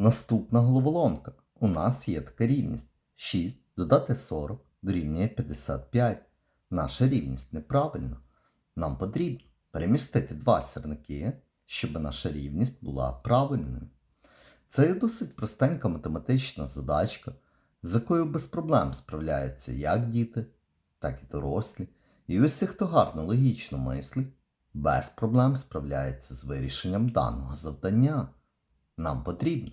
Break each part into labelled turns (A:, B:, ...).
A: Наступна головоломка. У нас є така рівність. 6 додати 40 дорівнює 55. Наша рівність неправильна. Нам потрібно перемістити два сірники, щоб наша рівність була правильною. Це є досить простенька математична задачка, з якою без проблем справляються як діти, так і дорослі. І усі, хто гарно логічно мислить, без проблем справляється з вирішенням даного завдання. Нам потрібно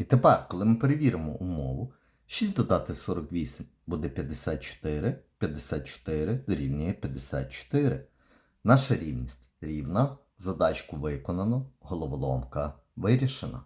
A: І тепер, коли ми перевіримо умову, 6 додати 48 буде 54, 54 дорівнює 54. Наша рівність рівна, задачку виконано, головоломка вирішена.